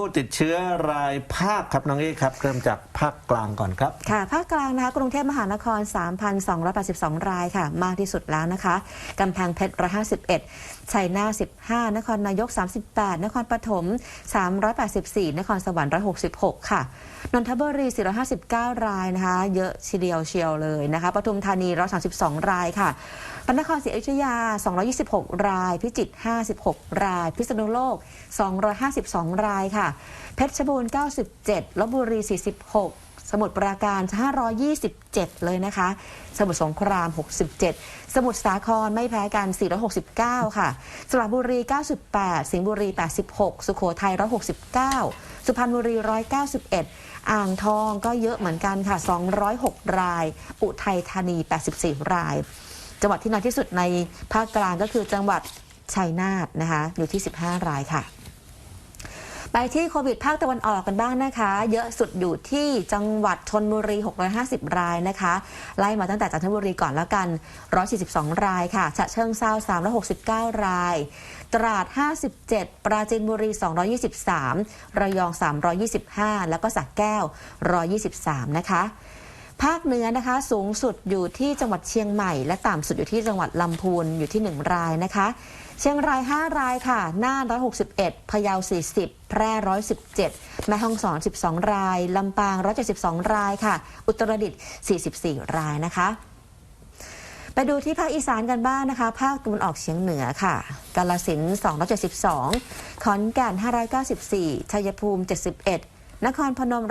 ผู้ติดเชื้อรายภาคครับน้องเอ๊ครับ เริ่มจากภาคกลางก่อนครับ ค่ะ ภาคกลางนะคะกรุงเทพมหานคร 3,282 รายค่ะ มากที่สุดแล้วนะคะ กำแพงเพชร 151 ชัยนาท15 นครนายก 38 นครปฐม 384 นครสวรรค์ 166 ค่ะ นนทบุรี 459 รายนะคะ เยอะทีเดียวเชียวเลยนะคะปทุมธานี 132 รายค่ะพระนครศรีอยุธยา 226 ราย พิจิตร 56 ราย พิษณุโลก 252 รายค่ะเพชรบูรณ์ 97ลบบุรี 46 สมุทรปราการ 527 เลยนะคะ สมุทรสงคราม 67 สมุทรสาครไม่แพ้กัน 469 ค่ะ สระบุรี 98 สิงห์บุรี 86 สุโขทัย 169 สุพรรณบุรี 191อ่างทองก็เยอะเหมือนกันค่ะ 206 ราย อุทัยธานี 84 ราย จังหวัดที่น้อยที่สุดในภาคกลางก็คือจังหวัดชัยนาทนะคะ อยู่ที่ 15 รายค่ะ ไปที่โควิดภาคตะวันออกกันบ้างนะคะ เยอะสุดอยู่ที่จังหวัดชนบุรี 650 รายนะคะ ไล่มาตั้งแต่จันทบุรีก่อนแล้วกัน 142 รายค่ะฉะเชิงเซา369 ราย ตราด 57 ปราจีนบุรี 223 ระยอง 325 แล้วก็สักแก้ว 123 นะคะ ภาคเหนือนะคะ สูงสุดอยู่ที่จังหวัดเชียงใหม่ และต่ำสุดอยู่ที่จังหวัดลำพูนอยู่ที่ 1 รายนะคะ เชียงราย 5 รายค่ะ น่าน161 พะเยา 40 แพร่ 117 แม่ฮ่องสอน 12 ราย ลำปาง 172 รายค่ะ อุตรดิตถ์44 รายนะคะไปดูที่ภาคอีสานกันบ้างนะคะ ภาคตะวันออกเฉียงเหนือค่ะ กาลสิน272 ขอนแก่น 594 ชัยภูมิ 71 นครพนม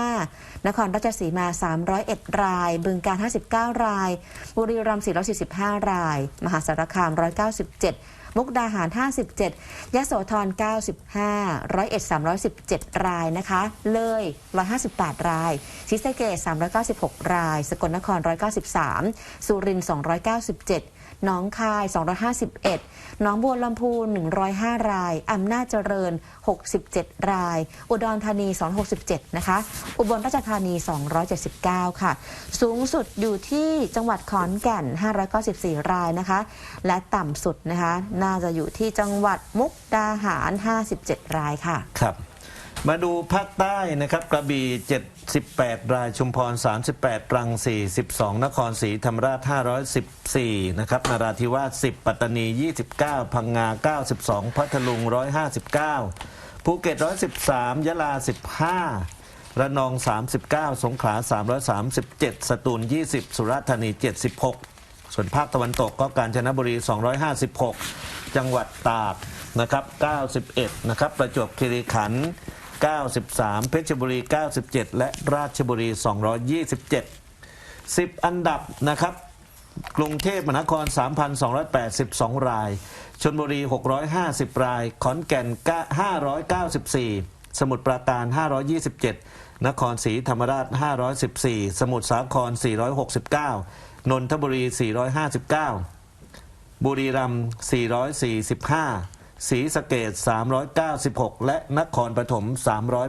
165 นครราชสีมา 301 ราย บึงการ 59 ราย บุรีรัมย์ 445 ราย มหาสารคาม 197มุกดาหาร 57ยะโสธร 95 ร้อยเอ็ด317 รายนะคะ เลย 158 รายศรีสะเกษ396 ราย สกลนคร 193 สุรินทร์297หนองคาย 251หนองบัวลำพู105 ราย อำนาจเจริญ 67 ราย อุดรธานี 267 นะคะ อุบลราชธานี 279 ค่ะ สูงสุดอยู่ที่จังหวัดขอนแก่น 594 รายนะคะ และต่ำสุดนะคะน่าจะอยู่ที่จังหวัดมุกดาหาร 57 รายค่ะ ครับ มาดูภาคใต้นะครับ กระบี่78 รายชุมพร 38ตรัง42 นครศรีธรรมราช 514 นะครับนราธิวาส 10 ปัตตานี 29 พังงา 92 พัทลุง 159 ภูเก็ต 113 ยะลา 15ระนอง 39 สงขลา 337 สตูล 20 สุราษฎร์ธานี 76 ส่วนภาคตะวันตกก็กาญจนบุรี 256 จังหวัดตากนะครับ 91 นะครับ ประจวบคีรีขันธ์93 เพชรบุรี 97 และราชบุรี 227 10 อันดับนะครับ กรุงเทพมหานคร 3,282 ราย ชนบุรี 650 ราย ขอนแก่น 594 สมุทรปราการ 527 นครศรีธรรมราช 514 สมุทรสาคร 469 นนทบุรี 459 บุรีรัมย์445 ศรีสะเกด396 และนครปฐม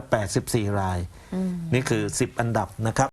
384 ราย นี่คือ 10 อันดับนะครับ